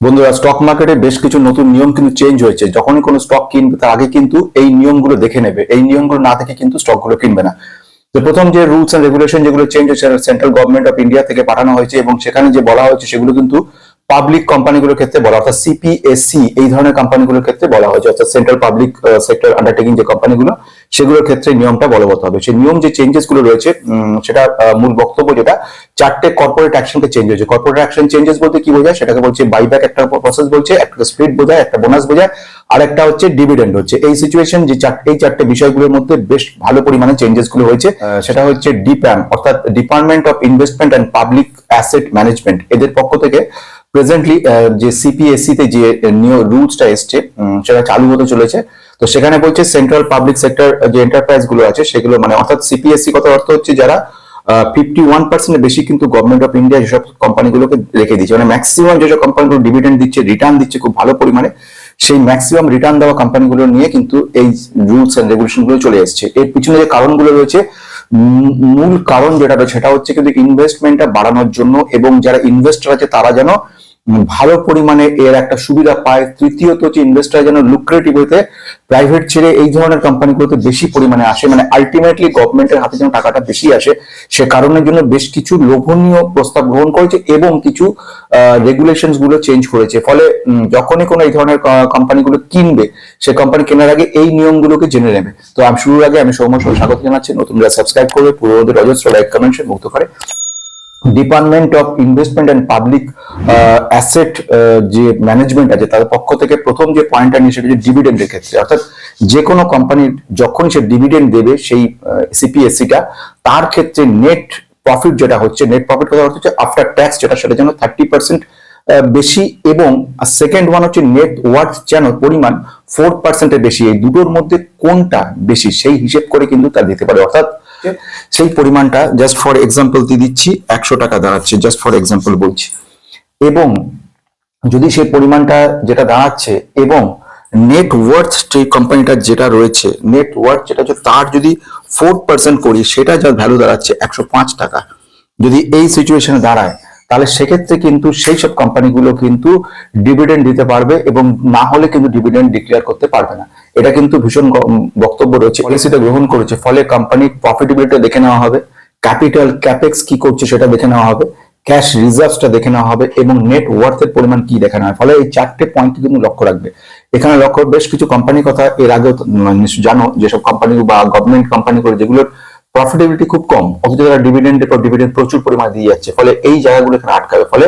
বন্ধুরা স্টক মার্কেটে বেশ কিছু নতুন নিয়ম কিন্তু চেঞ্জ হয়েছে। যখনই কোনো স্টক কিনবে, তার আগে কিন্তু এই নিয়মগুলো দেখে নেবে। এই নিয়মগুলো না দেখে কিন্তু স্টকগুলো কিনবে না। তো প্রথম যে রুলস এন্ড রেগুলেশন যেগুলো চেঞ্জ হয়েছে সেন্ট্রাল গভর্নমেন্ট অফ ইন্ডিয়া থেকে পাঠানো হয়েছে এবং সেখানে যে বলা হয়েছে, সেগুলো কিন্তু পাবলিক কোম্পানিগুলোর ক্ষেত্রে বলা অর্থাৎ সিপিএসসি এই ধরনের কোম্পানিগুলোর ক্ষেত্রে বলা হয়েছে। অর্থাৎ সেন্ট্রাল পাবলিক সেক্টর আন্ডারটেকিং যে কোম্পানিগুলো সেগুলোর ক্ষেত্রে নিয়মটা বলবৎ হবে। সেই নিয়ম যে চেঞ্জেসগুলো রয়েছে সেটা মূল বক্তব্য যেটা চারটে কর্পোরেট অ্যাকশনকে চেঞ্জ হয়েছে। কর্পোরেট অ্যাকশন চেঞ্জেস বলতে কি বোঝায়? সেটাকে বলছে বাইব্যাক একটা প্রসেস বলছে একটা স্প্লিট বোঝায় একটা বোনাস বোঝায় আর একটা হচ্ছে ডিভিডেন্ড হচ্ছে। এই সিচুয়েশন যে এই চারটে বিষয়গুলোর মধ্যে বেশ ভালো পরিমাণে চেঞ্জেসগুলো হয়েছে সেটা হচ্ছে ডিপ্যাম অর্থাৎ department of investment and public asset management এদের পক্ষ থেকে প্রেজেন্টলি যে সিপিএসসি তে যে নিউ রুলসটা এসছে সেটা চালু হতে চলেছে। তো সেখানে বলছে সেন্ট্রাল পাবলিক সেক্টর যে এন্টারপ্রাইজগুলো আছে, সেগুলো মানে অর্থাৎ সিপিএসসি কথা অর্থ হচ্ছে যারা ফিফটি ওয়ান পার্সেন্ট বেশি কিন্তু গভর্নমেন্ট অফ ইন্ডিয়া যেসব কোম্পানিগুলোকে রেখে দিচ্ছে মানে ম্যাক্সিমাম যেসব কোম্পানিগুলো ডিভিডেন্ড দিচ্ছে রিটার্ন দিচ্ছে খুব ভালো পরিমাণে, সেই ম্যাক্সিমাম রিটার্ন দেওয়া কোম্পানিগুলো নিয়ে কিন্তু এই রুলস এন্ড রেগুলেশনগুলো চলে এসছে। এর পিছনে যে কারণগুলো রয়েছে মূল কারণ যেটা রয়েছে, সেটা হচ্ছে কিন্তু ইনভেস্টমেন্টটা বাড়ানোর জন্য এবং যারা ইনভেস্টর আছে তারা যেন ভালো পরিমাণে এর একটা সুবিধা পায়। তৃতীয়ত হচ্ছে ইনভেস্টর যেন লুক্রেটিভ হতে প্রাইভেট ছেড়ে এই ধরনের কোম্পানিগুলোতে বেশি পরিমাণে আসে। মানে আলটিমেটলি গভর্নমেন্টের হাতে যেন টাকাটা বেশি আসে, সে কারণের জন্য বেশ কিছু লোভনীয় প্রস্তাব গ্রহণ করেছে এবং কিছু রেগুলেশনগুলো চেঞ্জ করেছে। ফলে যখনই কোনো এই ধরনের কোম্পানিগুলো কিনবে, সে কোম্পানি কেনার আগে এই নিয়মগুলোকে জেনে নেবে। তো আমি শুরুর আগে আমি সৌম্য স্বাগত জানাচ্ছি। নতুনরা সাবস্ক্রাইব করবে পুরোদের অজস্র লাইক কমেন্টস মুক্ত করে। Department of investment and public asset যে ম্যানেজমেন্ট আছে তাদের পক্ষ থেকে প্রথম যে পয়েন্টটা নিয়ে সেটা হচ্ছে ডিভিডেন্ডের ক্ষেত্রে। অর্থাৎ যে কোনো কোম্পানির যখন সে ডিভিডেন্ড দেবে সেই সিপিএসসিটা তার ক্ষেত্রে নেট প্রফিট যেটা হচ্ছে নেট প্রফিট কথা হচ্ছে আফটার ট্যাক্স যেটা, সেটা যেন থার্টি পার্সেন্ট বেশি এবং সেকেন্ড ওয়ান হচ্ছে নেট ওয়ার্থ যেন পরিমাণ ফোর পার্সেন্টের বেশি। এই দুটোর মধ্যে কোনটা বেশি সেই হিসেব করে কিন্তু তার দিতে পারে। অর্থাৎ সেই পরিমাণটা জাস্ট ফর এক্সাম্পল দিয়ে দিচ্ছি, একশো টাকা দাঁড়াচ্ছে জাস্ট ফর এক্সাম্পল বলছি। এবং যদি সেই পরিমাণটা যেটা দাঁড়াচ্ছে এবং নেট যে কোম্পানিটা যেটা রয়েছে নেট যেটা তার যদি ফোর পার্সেন্ট করি, সেটা যা ভ্যালু দাঁড়াচ্ছে একশো পাঁচ টাকা। যদি এই সিচুয়েশনে দাঁড়ায়, তাহলে সেক্ষেত্রে কিন্তু সেই সব কোম্পানিগুলো কিন্তু ডিভিডেন্ড দিতে পারবে এবং না হলে কিন্তু ডিভিডেন্ড ডিক্লেয়ার করতে পারবে না। এটা কিন্তু ভীষণ বক্তব্য রয়েছে পলিসিটা গ্রহণ করেছে। ফলে কোম্পানির প্রফিটেবিলিটি দেখে নেওয়া হবে ক্যাপিটাল ক্যাপেক্স কি করছে সেটা দেখে নেওয়া হবে ক্যাশ রিজার্ভসটা দেখে নেওয়া হবে এবং নেট ওয়ার্থের পরিমাণ কি দেখে নেওয়া হবে। ফলে এই চারটে পয়েন্ট কিন্তু লক্ষ্য রাখবে। এখানে লক্ষ্য বেশ কিছু কোম্পানির কথা, এর আগেও জানো যেসব কোম্পানি বা গভর্নমেন্ট কোম্পানি করে যেগুলোর প্রফিটেবিলিটি খুব কম, অথচ তারা ডিভিডেন্ডের পর ডিভিডেন্ড প্রচুর পরিমাণে দিয়ে যাচ্ছে। ফলে এই জায়গাগুলো এখানে আটকাবে। ফলে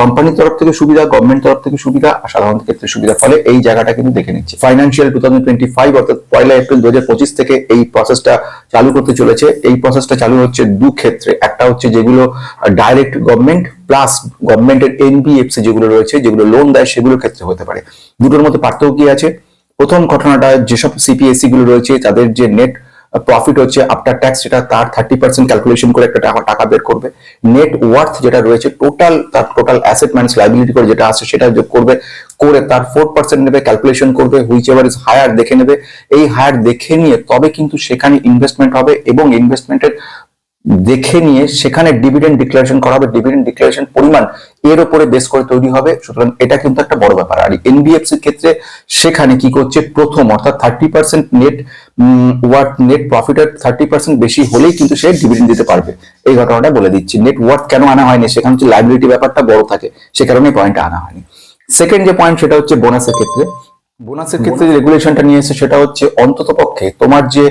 কোম্পানির তরফ থেকে সুবিধা গভর্নমেন্ট তরফ থেকে সুবিধা আর সাধারণ ক্ষেত্রে সুবিধা। ফলে এই জায়গাটা কিন্তু দেখে নিচ্ছে। ফাইন্যান্সিয়াল টু অর্থাৎ পয়লা এপ্রিল দু হাজার পঁচিশ থেকে এই প্রসেসটা চালু করতে চলেছে। এই প্রসেসটা চালু হচ্ছে দু ক্ষেত্রে। একটা হচ্ছে যেগুলো ডাইরেক্ট গভর্নমেন্ট প্লাস গভর্নমেন্টের এনবিএফসি যেগুলো রয়েছে, যেগুলো লোন দেয়, সেগুলোর ক্ষেত্রে হতে পারে। দুটোর মধ্যে পার্থক্য কি আছে? প্রথম ঘটনাটা যেসব সিপিএসসি গুলো রয়েছে, তাদের যে নেট প্রফিট হচ্ছে আফটার ট্যাক্স যেটা তার থার্টি পার্সেন্ট ক্যালকুলেশন করে একটা টাকা টাকা বের করবে। নেট ওয়ার্থ যেটা রয়েছে টোটাল তার টোটাল অ্যাসেট মাইনাস লাইবিলিটি করে যেটা আছে, সেটা যোগ করবে, করে তার ফোর পার্সেন্ট নেবে ক্যালকুলেশন করবে হুইচ এভার ইজ হায়ার দেখে নেবে। এই হায়ার দেখে নিয়ে তবে কিন্তু সেখানে ইনভেস্টমেন্ট হবে এবং ইনভেস্টমেন্টের দেখে নিয়ে সেখানে ডিভিডেন্ড ডিক্লারেশন করা হবে। ডিভিডেন্ড ডিক্লারেশন পরিমাণ এর উপরে বেস করে তৈরি হবে। সুতরাং এটা কিন্তু একটা বড় ব্যাপার। আর এনবিএফসি ক্ষেত্রে সেখানে কি করছে? প্রথম অর্থাৎ thirty percent net worth net প্রফিটের থার্টি পার্সেন্ট বেশি হলেই কিন্তু সে ডিভিডেন্ড দিতে পারবে। এই ঘটনাটা বলে দিচ্ছি। নেট ওয়ার্থ কেন আনা হয়নি? সেখানে হচ্ছে লাইবিলিটি ব্যাপারটা বড় থাকে। সে কারণে পয়েন্টটা আনা হয়নি। সেকেন্ড যে পয়েন্ট সেটা হচ্ছে বোনাসের ক্ষেত্রে। বোনাসের ক্ষেত্রে যে রেগুলেশনটা নিয়ে এসেছে সেটা হচ্ছে অন্তত পক্ষে তোমার যে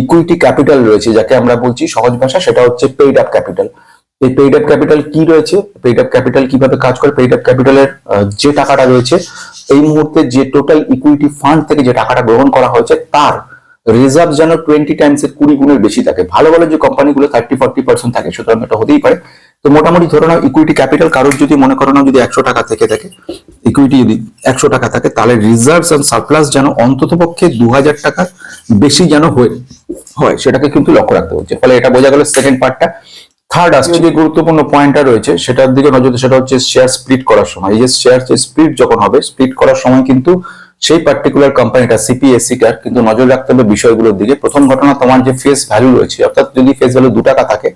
ইকুইটি ক্যাপিটাল রয়েছে, যাকে আমরা বলছি সহজ ভাষা, সেটা হচ্ছে পেইড আপ ক্যাপিটাল এই পেইড আপ ক্যাপিটাল কি রয়েছে? পেইড আপ ক্যাপিটাল কীভাবে কাজ করে? পেইড আপ ক্যাপিটালের যে টাকাটা রয়েছে, এই মুহূর্তে যে টোটাল ইকুইটি ফান্ড থেকে যে টাকাটা গ্রহণ করা হয়েছে, তার রিজার্ভ যেন টোয়েন্টি টাইমস এর কুড়ি গুণের বেশি থাকে। ভালো ভালো যে কোম্পানিগুলো থার্টি ফর্টি পার্সেন্ট থাকে, সুতরাং এটা হতেই পারে। তো মোটামুটি ধরে নাও ইকুইটি ক্যাপিটাল কারোর যদি মনে করো না যদি একশো টাকা থেকে থাকে ইকুইটি যদি একশো টাকা থাকে, তাহলে রিজার্ভস এন্ড সারপ্লাস যেন অন্তত পক্ষে দু হাজার টাকা বেশি যেন হয় সেটাকে কিন্তু লক্ষ্য রাখতে হচ্ছে। ফলে এটা বোঝা গেল সেকেন্ড পার্টটা থার্ড আসছে যে গুরুত্বপূর্ণ পয়েন্টটা রয়েছে, সেটার দিকে নজর সেটা হচ্ছে শেয়ার স্প্লিট করার সময়। এই যে শেয়ার স্প্লিট যখন হবে স্প্লিট করার সময় কিন্তু সেই পার্টিকুলার কোম্পানিটা সিপিএসসিটার কিন্তু নজর রাখতে হবে বিষয়গুলোর দিকে। প্রথম ঘটনা তোমার যে ফেস ভ্যালু রয়েছে, অর্থাৎ যদি ফেস ভ্যালু দু টাকা থাকে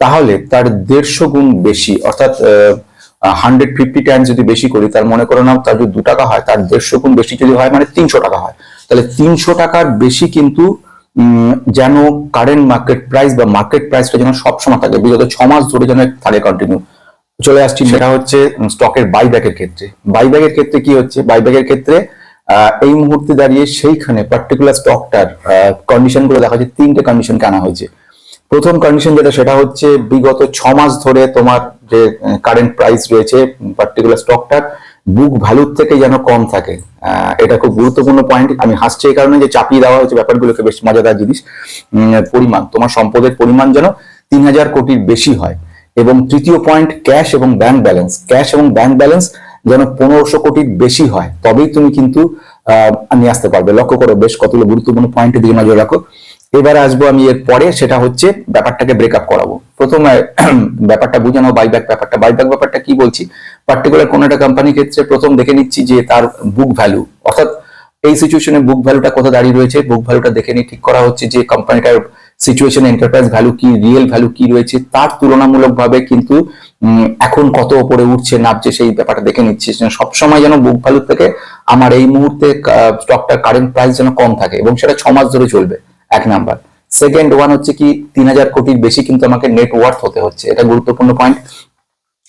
তাহলে তার দেড়শো গুণ বেশি, অর্থাৎ হান্ড্রেড ফিফটি টাইম যদি বেশি করি, তার মনে করো না তার যদি দু টাকা হয়, তার দেড়শো গুণ বেশি যদি হয় মানে তিনশো টাকা হয়। তাহলে তিনশো টাকার বেশি কিন্তু যেন কারেন্ট মার্কেট প্রাইস বা মার্কেট প্রাইসটা যেন সবসময় থাকে, বিগত ছ মাস ধরে যেন থাকে কন্টিনিউ চলে আসছি সেটা হচ্ছে স্টকের বাইব্যাকের ক্ষেত্রে। বাইব্যাকের ক্ষেত্রে কি হচ্ছে? বাইব্যাকের ক্ষেত্রে এই মুহূর্তে দাঁড়িয়ে সেইখানে পার্টিকুলার স্টকটার কন্ডিশনগুলো দেখা যাচ্ছে, তিনটে কন্ডিশন আনা হয়েছে। প্রথম কন্ডিশন যেটা, সেটা হচ্ছে বিগত ছ মাস ধরে তোমার যে কারেন্ট প্রাইস রয়েছে পার্টিকুলার স্টকটার বুক ভ্যালুর থেকে যেন কম থাকে। এটা খুব গুরুত্বপূর্ণ পয়েন্ট আমি হাসছি এই কারণে যে চাপিয়ে দেওয়া হয়েছে ব্যাপারগুলোকে বেশ মজাদার জিনিস। পরিমাণ, তোমার সম্পদের পরিমাণ যেন তিন হাজার কোটির বেশি হয়। এবং তৃতীয় পয়েন্ট ক্যাশ এবং ব্যাংক ব্যালেন্স ক্যাশ এবং ব্যাংক ব্যালেন্স যেন পনেরোশো কোটির বেশি হয়। তবেই তুমি কিন্তু নিয়ে আসতে পারবে। লক্ষ্য করো বেশ কতগুলো গুরুত্বপূর্ণ পয়েন্টের দিকে নজর রাখো। এবারে আসব আমি এর পরে, সেটা হচ্ছে ব্যাপারটাকে ব্রেকআপ করাবো। প্রথমে ব্যাপারটা বুঝানো বাইব্যাক ব্যাপারটা। বাইব্যাক ব্যাপারটা কি বলছি? পার্টিকুলার কোন একটা কোম্পানির ক্ষেত্রে প্রথম দেখে নিচ্ছি যে তার বুক ভ্যালু অর্থাৎ এই সিচুয়েশনে বুক ভ্যালুটা কোথায় দাঁড়িয়ে রয়েছে বুক ভ্যালুটা দেখে নিয়ে ঠিক করা হচ্ছে যে কোম্পানিটার সিচুয়েশন এন্টারপ্রাইজ ভ্যালু কি রিয়েল ভ্যালু কি রয়েছে, তার তুলনামূলকভাবে কিন্তু এখন কত উপরে উঠছে নামছে সেই ব্যাপারটা দেখে নিচ্ছি। সবসময় যেন বুক ভ্যালু থেকে আমার এই মুহূর্তে স্টকটার কারেন্ট প্রাইস যেন কম থাকে এবং সেটা ছ মাস ধরে চলবে। এক নাম্বার। সেকেন্ড ওয়ান হচ্ছে কি, তিন হাজার কোটির বেশি কিন্তু আমাকে নেট ওয়ার্থ হতে হচ্ছে। এটা গুরুত্বপূর্ণ পয়েন্ট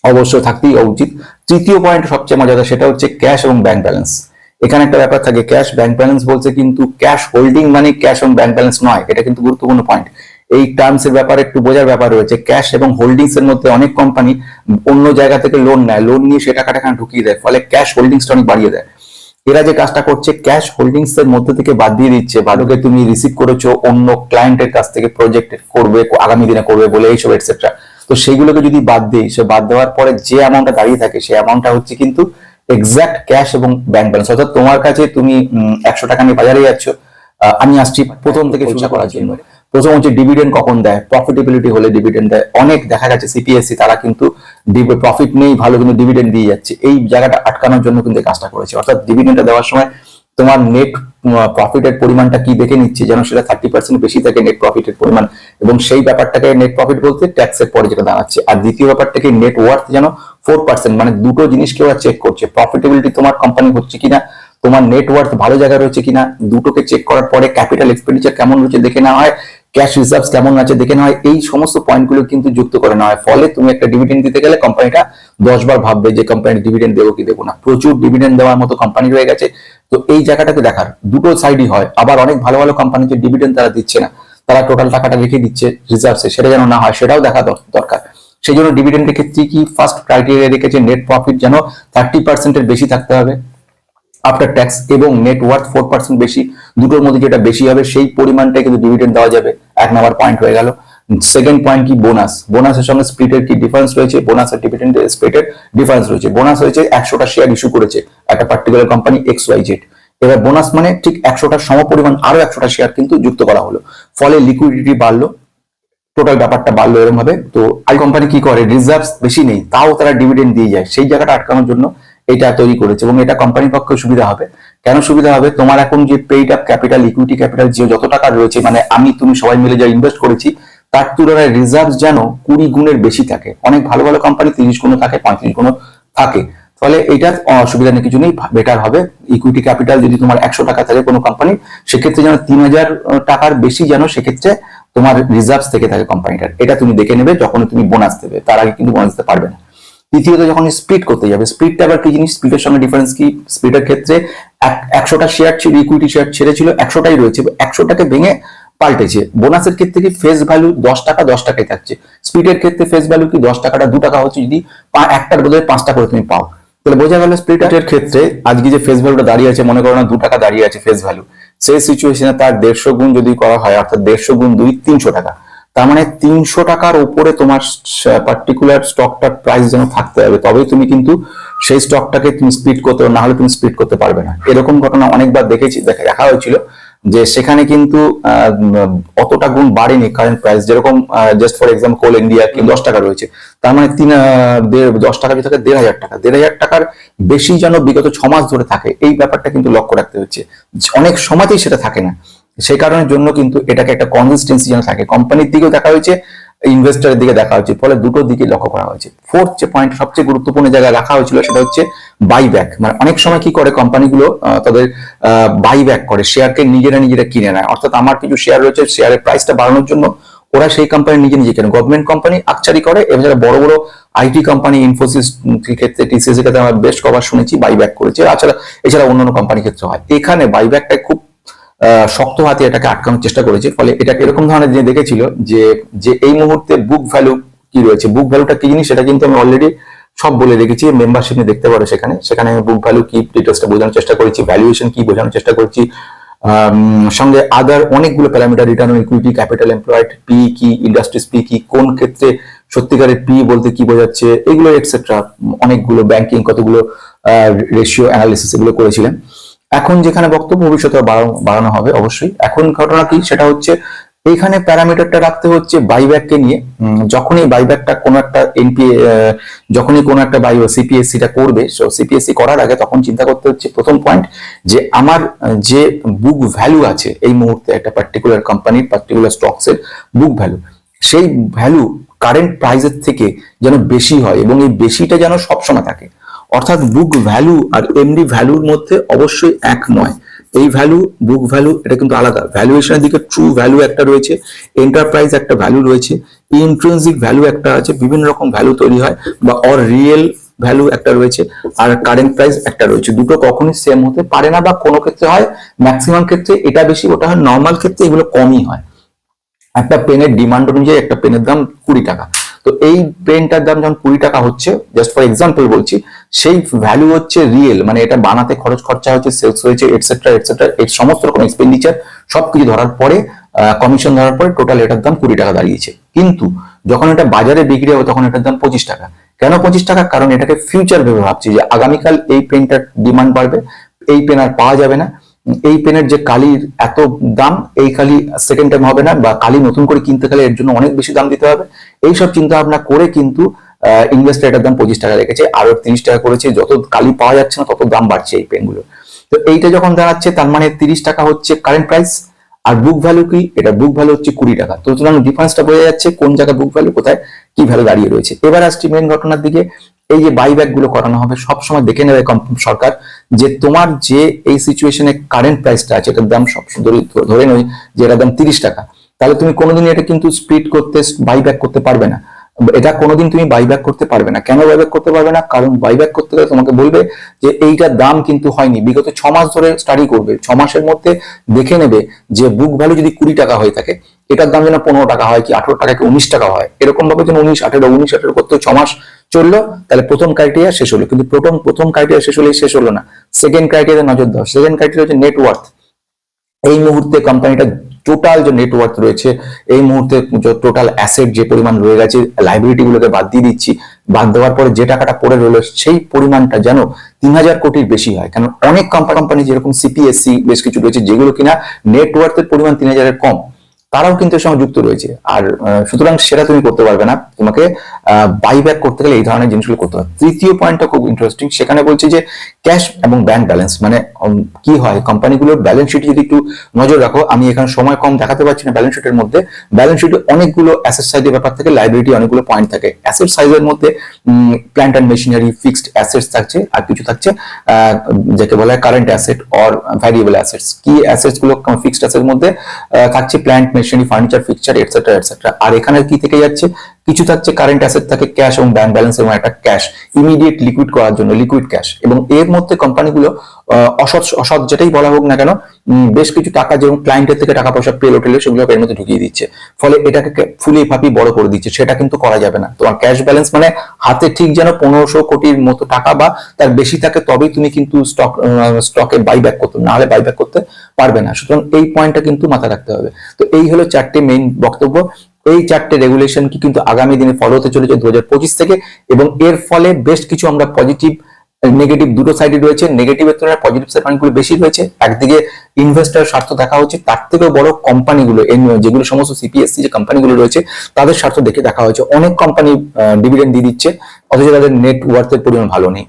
অবশ্যই থাকতেই উচিত তৃতীয় পয়েন্ট সবচেয়ে মজাদার সেটা হচ্ছে ক্যাশ এবং ব্যাংক ব্যালেন্স এখানে একটা ব্যাপার থাকে ক্যাশ ব্যাংক ব্যালেন্স বলছে কিন্তু ক্যাশ হোল্ডিং মানে ক্যাশ এবং ব্যাংক ব্যালেন্স নয়। এটা কিন্তু গুরুত্বপূর্ণ পয়েন্ট এই টার্মস এর ব্যাপারে একটু বোঝার ব্যাপার রয়েছে। ক্যাশ এবং হোল্ডিংস এর মধ্যে অনেক কোম্পানি অন্য জায়গা থেকে লোন নেয়। লোন নিয়ে সে টাকাটা এখানে ঢুকিয়ে দেয়। ফলে ক্যাশ হোল্ডিংসটা অনেক বাড়িয়ে দেয়। এরা যে কাজটা করছে ক্যাশ হোল্ডিংস এর মধ্যে থেকে বাদ দিয়ে দিচ্ছে। ভালোকে তুমি রিসিভ করেছ, অন্য ক্লায়েন্টের কাছ থেকে প্রজেক্ট করবে, আগামী দিনে করবে বলে এইসব এটসেট্রা তো সেইগুলোকে যদি বাদ দিই, সে বাদ দেওয়ার পরে যে অ্যামাউন্টটা দাঁড়িয়ে থাকে, সেই অ্যামাউন্টটা হচ্ছে কিন্তু এক্সাক্ট ক্যাশ এবং ব্যাংক ব্যালেন্স অর্থাৎ তোমার কাছে তুমি একশো টাকা নিয়ে বাজারে যাচ্ছ আমি আসছি প্রথম থেকে শুরু করার জন্য। প্রথম হচ্ছে ডিভিডেন্ড কখন দেয়? প্রফিটেবিলিটি হলে ডিভিডেন্ড দেয়। অনেক দেখা গেছে সিপিএসসি তারা কিন্তু প্রফিট নেই, ভালো কিন্তু ডিভিডেন্ড দিয়ে যাচ্ছে। এই জায়গাটা আটকানোর জন্য কিন্তু কাজটা করেছে। অর্থাৎ ডিভিডেন্ডটা দেওয়ার সময় তোমার নেট প্রফিটের পরিমাণটা কি দেখে নিচ্ছে, যেন সেটা থার্টি পার্সেন্ট বেশি থাকে নেট প্রফিটের পরিমাণ। এবং সেই ব্যাপারটাকে নেট প্রফিট বলতে ট্যাক্সের পরে যেটা দাঁড়াচ্ছে। আর দ্বিতীয় ব্যাপারটাকে নেট ওয়ার্থ যেন ফোর পার্সেন্ট মানে দুটো জিনিসকে ওরা চেক করছে। প্রফিটেবিলিটি তোমার কোম্পানি হচ্ছে কিনা, তোমার নেটওয়ার্থ ভালো জায়গায় রয়েছে কিনা, দুটোকে চেক করার পরে ক্যাপিটাল এক্সপেন্ডিচার কেমন রয়েছে দেখে নেওয়া হয়। ক্যাশ রিজার্ভস কেমন আছে দেখে নেওয়া হয় এই সমস্ত পয়েন্টগুলো কিন্তু যুক্ত করে নেওয়া হয় ফলে তুমি একটা ডিভিডেন্ড দিতে গেলে কোম্পানিটা দশ বার ভাববে যে কোম্পানি ডিভিডেন্ড দেবো কি দেবো না। প্রচুর ডিভিডেন্ড দেওয়ার মতো কোম্পানি রয়ে গেছে। তো এই জায়গাটাকে দেখার। দুটো সাইডই হয়। আবার অনেক ভালো ভালো কোম্পানি যে ডিভিডেন্ড তারা দিচ্ছে না। তারা টোটাল টাকাটা রেখে দিচ্ছে রিজার্ভসে সেটা যেন না হয়, সেটাও দেখা দরকার। সেই জন্য ডিভিডেন্ডের ক্ষেত্রে কি ফার্স্ট ক্রাইটেরিয়া রেখেছে নেট প্রফিট যেন থার্টি পার্সেন্টের বেশি থাকতে হবে। আফটার ট্যাক্স এবং নেট ওয়ার্থ ফোর পার্সেন্ট বেশি, দুটোর মধ্যে যেটা বেশি হবে, সেই পরিমাণটাই কিন্তু ডিভিডেন্ড দেওয়া যাবে। এক নাম্বার পয়েন্ট হয়ে গেল। সেকেন্ড পয়েন্ট কি বোনাস বোনাসের সঙ্গে স্প্লিটের কি ডিফারেন্স রয়েছে? বোনাস আর ডিভিডেন্ড স্প্লিটের ডিফারেন্স রয়েছে। বোনাস হয়েছে একশোটা শেয়ার ইস্যু করেছে একটা particular company X Y Z এবার বোনাস মানে ঠিক একশোটার সমপরিমাণ আরও একশোটা শেয়ার কিন্তু যুক্ত করা হলো। ফলে লিকুইডিটি বাড়লো টোটাল ব্যাপারটা বাড়লো এরকম ভাবে। তো আই কোম্পানি কি করে? রিজার্ভস বেশি নেই, তাও তারা ডিভিডেন্ড দিয়ে যায়। সেই জায়গাটা আটকানোর জন্য এটা তৈরি করেছে এবং এটা কোম্পানির পক্ষে সুবিধা হবে। কেন সুবিধা হবে? তোমার এখন যে paid up capital equity capital যে যত টাকা রয়েছে মানে আমি, তুমি সবাই মিলে যা ইনভেস্ট করেছি, তার তুলনায় রিজার্ভ যেন কুড়ি গুণের বেশি থাকে। অনেক ভালো ভালো কোম্পানি তিরিশ গুণ থাকে, পঁয়ত্রিশ গুণ থাকে। ফলে এটা অসুবিধা নেই, কিছু নেই বেটার হবে। ইকুইটি ক্যাপিটাল যদি তোমার একশো টাকা থাকে কোনো কোম্পানি সেক্ষেত্রে যেন তিন হাজার টাকার বেশি যেন সেক্ষেত্রে তোমার রিজার্ভ থেকে থাকে কোম্পানিটার এটা তুমি দেখে নেবে, যখন তুমি বোনাস দেবে। তার আগে কিন্তু বোনাস দিতে পারবে না। দ্বিতীয়ত যখন স্প্লিট করতে যাবে স্প্লিটটা আবার কি জিনিস? স্প্লিটের সঙ্গে ডিফারেন্স কি? স্প্লিটের ক্ষেত্রে একশোটা শেয়ার ছিল ইকুইটি শেয়ার ছেড়েছিল, একশোটাই রয়েছে একশোটাকে ভেঙে পাল্টেছে। বোনাসের ক্ষেত্রে কি ফেস ভ্যালু দশ টাকা, দশ টাকাই থাকছে। স্প্লিটের ক্ষেত্রে ফেস ভ্যালু কি দশ টাকাটা, দু টাকা হচ্ছে যদি একটার বদলে পাঁচটা করে তুমি পাও। তাহলে বোঝা গেল স্প্লিটের ক্ষেত্রে আজকে যে ফেস ভ্যালুটা দাঁড়িয়ে আছে, মনে করো না দু টাকা দাঁড়িয়ে আছে ফেস ভ্যালু সেই সিচুয়েশনে তার দেড়শো গুণ যদি করা হয়, অর্থাৎ দেড়শো গুণ দুই, তিনশো টাকা। তার মানে তিনশো টাকার উপরে তোমার পার্টিকুলার স্টকটার প্রাইস যেন থাকতে হবে তবেই তুমি কিন্তু সেই স্টকটাকে তুমি স্পিড করতে, না হলে তুমি স্পিড করতে পারবে না। এরকম ঘটনা অনেকবার দেখেছি, দেখা হয়েছিল যে সেখানে কিন্তু অতটা গুণ বাড়েনি কারেন্ট প্রাইস যেরকম just for example Coal India কি দশ টাকা রয়েছে, তার মানে তিন দশ টাকা যদি থাকে দেড় হাজার টাকা। দেড় হাজার টাকার বেশি যেন বিগত ছ মাস ধরে থাকে, এই ব্যাপারটা কিন্তু লক্ষ্য রাখতে হচ্ছে। অনেক সময়তেই সেটা থাকে না। সেই কারণের জন্য কিন্তু এটাকে একটা কনসিস্টেন্সি যেন থাকে। কোম্পানির দিকেও দেখা হয়েছে ইনভেস্টারের দিকে দেখা হচ্ছে ফলে দুটো দিকে লক্ষ্য করা হয়েছে। ফোর্থ যে পয়েন্ট সবচেয়ে গুরুত্বপূর্ণ জায়গায় রাখা হয়েছিল, সেটা হচ্ছে বাইব্যাক মানে অনেক সময় কি করে কোম্পানিগুলো তাদের বাইব্যাক করে শেয়ারকে নিজেরা নিজেরা কিনে নেয়। অর্থাৎ আমার কিছু শেয়ার রয়েছে শেয়ারের প্রাইসটা বাড়ানোর জন্য ওরা সেই কোম্পানি নিজে নিজে কেন। গভর্নমেন্ট কোম্পানি আকচারি করে এবং যারা বড় বড় আইটি কোম্পানি ইনফোসিস ক্ষেত্রে টিসিএস ক্ষেত্রে আমরা বেশ কবার শুনেছি বাইব্যাক করেছে। এছাড়া এছাড়া অন্যান্য কোম্পানির ক্ষেত্রে হয়। এখানে বাইব্যাকটা খুব শক্ত হাতে এটাকে আটকানোর চেষ্টা করেছে। ফলে এটা এরকম ধরনের যে দেখেছিল যে যে এই মুহূর্তে বুক ভ্যালু কি রয়েছে? বুক ভ্যালুটা কি জিনিস? সেটা কিন্তু আমি অলরেডি সব বলে রেখেছি মেম্বারশিপ নিয়ে দেখতে পারো সেখানে। সেখানে আমি বুক ভ্যালু কি ডিটেলসটা বোঝানোর চেষ্টা করেছি ভ্যালুয়েশন কি বোঝানোর চেষ্টা করছি সঙ্গে আদার অনেকগুলো parameter return equity capital employed P কি ইন্ডাস্ট্রিজ পি কি, কোন ক্ষেত্রে সত্যিকারের পি বলতে কি বোঝাচ্ছে, এগুলো এটসেট্রা অনেকগুলো ব্যাংকিং কতগুলো রেশিও অ্যানালিসিস এগুলো করেছিলেন। এখন যেখানে বক্তব্য, ভবিষ্যতে বাড়ানো হবে, অবশ্যই। এখন ঘটনা কি? সেটা হচ্ছে, এইখানে প্যারামিটারটা রাখতে হচ্ছে বাইব্যাককে নিয়ে। যখনই বাইব্যাকটা কোনো একটা এনপি যখনই কোনো একটা বাই সিপিএসসি টা করবে সিপিএসসি করার আগে তখন চিন্তা করতে হচ্ছে, প্রথম পয়েন্ট যে আমার, যে বুক ভ্যালু আছে এই মুহূর্তে একটা পার্টিকুলার কোম্পানির পার্টিকুলার স্টকস এর বুক ভ্যালু সেই ভ্যালু কারেন্ট প্রাইসের থেকে যেন বেশি হয় এবং এই বেশিটা যেন সবসময় থাকে। অর্থাৎ বুক ভ্যালু আর এমডি ভ্যালুর মধ্যে অবশ্যই এক নয়। এই ভ্যালু বুক ভ্যালু এটা কিন্তু আলাদা। ভ্যালুয়েশনের দিকে ট্রু ভ্যালু একটা রয়েছে এন্টারপ্রাইজ একটা ভ্যালু রয়েছে ইন্ট্রেন্সিক ভ্যালু একটা আছে, বিভিন্ন রকম ভ্যালু তৈরি হয়, বা অর রিয়েল ভ্যালু একটা রয়েছে, আর কারেন্ট প্রাইস একটা রয়েছে। দুটো কখনোই সেম হতে পারে না, বা কোনো ক্ষেত্রে হয় ম্যাক্সিমাম ক্ষেত্রে এটা বেশি, ওটা হয় নর্মাল ক্ষেত্রে এগুলো কমই হয়। একটা পেনের ডিমান্ড অনুযায়ী একটা পেনের দাম কুড়ি টাকা। তো এই পেনটার দাম যখন কুড়ি টাকা হচ্ছে জাস্ট ফর এক্সাম্পল বলছি, সেই ভ্যালু হচ্ছে রিয়েল মানে এটা বানাতে খরচ খরচা হচ্ছে সেলস হয়েছে এটসেট্রা এটসেট্রা এর সমস্ত রকম এক্সপেন্ডিচার সবকিছু ধরার পরে কমিশন ধরার পরে টোটাল এটার দাম কুড়ি টাকা দাঁড়িয়েছে। কিন্তু যখন এটা বাজারে বিক্রি হবে, তখন এটার দাম পঁচিশ টাকা। কেন পঁচিশ টাকা? কারণ এটাকে ফিউচার ভেবে ভাবছি যে আগামীকাল এই পেনটার ডিমান্ড বাড়বে, এই পেন আর পাওয়া যাবে না। এই পেনের যে কালির এত দাম, এই কালি সেকেন্ড টাইম হবে না, বা কালি নতুন করে কিনতে গেলে এর জন্য অনেক বেশি দাম দিতে হবে। এইসব চিন্তা ভাবনা করে কিন্তু ইনভেস্টার এটার দাম পঁচিশ টাকা রেখেছে আরও তিরিশ টাকা করেছে, যত কালি পাওয়া যাচ্ছে না, তত দাম বাড়ছে এই পেনগুলো। তো এইটা যখন দাঁড়াচ্ছে, তার মানে তিরিশ টাকা হচ্ছে কারেন্ট প্রাইস আর বুক ভ্যালু কি? এটা বুক ভ্যালু হচ্ছে কুড়ি টাকা। তো সুতরাং ডিফারেন্সটা বোঝা যাচ্ছে কোন জায়গায় বুক ভ্যালু কোথায়, কি ভ্যালু দাঁড়িয়ে রয়েছে। এবার আসছি মেন ঘটনার দিকে। এই যে বাইব্যাকগুলো করানো হবে, সবসময় দেখে নেবে সরকার যে তোমার যে এই সিচুয়েশনে কারেন্ট প্রাইসটা আছে, এটার দাম সব ধরে- নই যে এটার দাম তিরিশ টাকা। তাহলে তুমি কোনোদিন এটা কিন্তু স্প্লিট করতে বাইব্যাক করতে পারবে না। এটা কোনোদিন তুমি বাইব্যাক করতে পারবে না। কেন বাইব্যাক করতে পারবে না? কারণ বাইব্যাক করতে গেলে তোমাকে বলবে যে এইটার দাম কিন্তু হয়নি। বিগত ছ মাস ধরে স্টাডি করবে। ছ মাসের মধ্যে দেখে নেবে যে বুক ভ্যালু যদি কুড়ি টাকা হয়ে থাকে, এটার দাম যেন পনেরো টাকা হয় কি আঠারো টাকা কি উনিশ টাকা হয়। এরকম ভাবে যেন উনিশ, আঠেরো উনিশ, আঠেরো করতে ছ মাস চলল, তাহলে প্রথম ক্রাইটেরিয়া শেষ হলো। কিন্তু প্রথম প্রথম ক্রাইটেরিয়া শেষ হলেই শেষ হলো না। সেকেন্ড ক্রাইটেরিয়া নজর দাও। সেকেন্ড ক্রাইটেরিয়া হচ্ছে নেটওয়ার্থ এই মুহূর্তে কোম্পানিটা টোটাল যে নেটওয়ার্ক রয়েছে, এই মুহূর্তে টোটাল অ্যাসেট যে পরিমাণ রয়ে গেছে লাইবিলিটি গুলোকে বাদ দিয়ে দিচ্ছি। বাদ দেওয়ার পরে যে টাকাটা পড়ে রইল, সেই পরিমাণটা যেন তিন হাজার কোটির বেশি হয়। কারণ অনেক কোম্পানি যেরকম সিপিএসসি বেশ কিছু রয়েছে, যেগুলো কিনা নেটওয়ার্কের পরিমাণ তিন হাজারের কম। তারাও কিন্তু এর সঙ্গে যুক্ত রয়েছে। আর সুতরাং সেটা তুমি করতে পারবে না। তোমাকে বাইব্যাক করতে গেলে এই ধরনের জিনিসগুলো করতে হবে। তৃতীয় পয়েন্টটা খুব ইন্টারেস্টিং সেখানে বলছে যে ক্যাশ এবং ব্যাংক ব্যালেন্স মানে কি হয়? কোম্পানিগুলোর ব্যালেন্স শিট যদি একটু নজর রাখো, আমি এখানে সময় কম দেখাতে পারছি না ব্যালেন্স শিটের মধ্যে। ব্যালেন্স শিটে অনেকগুলো অ্যাসেট সাইজের ব্যাপার থাকে লাইবিলিটি অনেকগুলো পয়েন্ট থাকে। অ্যাসেট সাইজের মধ্যে plant and machinery fixed assets থাকছে, আর কিছু থাকছে যাকে বলা হয় current asset or variable assets কি অ্যাসেটসগুলো ফিক্সড অ্যাসেটের মধ্যে থাকছে plant machinery furniture fixture etcetera etcetera আর এখানে কি থেকে যাচ্ছে? কিছু থাকছে কারেন্ট অ্যাসেট থাকে ক্যাশ এবং ব্যাংক ব্যালেন্স এবং একটা ক্যাশ ইমিডিয়েট লিকুইড করার জন্য লিকুইড ক্যাশ এবং এর মধ্যে কোম্পানিগুলো অসৎ অসৎ যেটাই বলা হোক না কেন বেশ কিছু টাকা যেমন ক্লায়েন্টের থেকে টাকা পয়সা পেল টেলে সেগুলো এর মধ্যে ঢুকিয়ে দিচ্ছে। ফলে এটাকে ফুলিয়ে ফাঁপিয়ে বড় করে দিচ্ছে। সেটা কিন্তু করা যাবে না। তোমার ক্যাশ ব্যালেন্স মানে হাতে ঠিক যেন পনেরোশো কোটির মতো টাকা বা তার বেশি থাকে তবেই তুমি কিন্তু স্টক স্টকে বাইব্যাক করতে, না হলে বাইব্যাক করতে পারবে না। সুতরাং এই পয়েন্টটা কিন্তু মাথায় রাখতে হবে। তো এই হলো চারটে মেইন বক্তব্য। এই চারটে রেগুলেশন কি কিন্তু আগামী দিনে ফলো হতে চলেছে দু হাজার পঁচিশ থেকে এবং এর ফলে বেশ কিছু আমরা পজিটিভ নেগেটিভ দুটো সাইডে রয়েছে। নেগেটিভের তুলনায় পজিটিভ সাইড অনেকগুলো বেশি রয়েছে। একদিকে ইনভেস্টার স্বার্থ দেখা হচ্ছে, তার থেকেও বড় কোম্পানিগুলো যেগুলো সমস্ত সিপিএসসি যে কোম্পানিগুলো রয়েছে, তাদের স্বার্থ দেখে দেখা হয়েছে। অনেক কোম্পানি ডিভিডেন্ড দিয়ে দিচ্ছে, অথচ তাদের নেট ওয়ার্থের পরিমাণ ভালো নেই।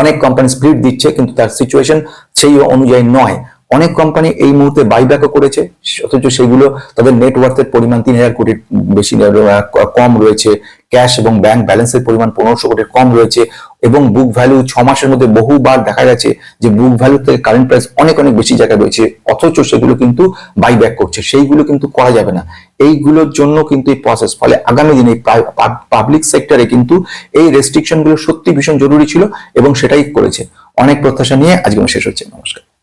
অনেক কোম্পানি স্প্লিট দিচ্ছে, কিন্তু তার সিচুয়েশন সেই অনুযায়ী নয়। অনেক কোম্পানি এই মুহূর্তে বাইব্যাকও করেছে, অথচ সেগুলো তাদের নেটওয়ার্থের পরিমাণ তিন হাজার কোটির বেশি কম রয়েছে। ক্যাশ এবং ব্যাংক ব্যালেন্সের পরিমাণ পনেরোশো কোটির কম রয়েছে এবং বুক ভ্যালু ছ মাসের মধ্যে বহুবার দেখা গেছে যে বুক ভ্যালু থেকে কারেন্ট প্রাইস অনেক অনেক বেশি জায়গায় রয়েছে, অথচ সেগুলো কিন্তু বাইব্যাক করছে। সেইগুলো কিন্তু করা যাবে না। এইগুলোর জন্য কিন্তু এই প্রসেস ফলে আগামী দিনে পাবলিক সেক্টরে কিন্তু এই রেস্ট্রিকশনগুলো সত্যি ভীষণ জরুরি ছিল এবং সেটাই করেছে। অনেক প্রত্যাশা নিয়ে আজকে শেষ হচ্ছে। নমস্কার।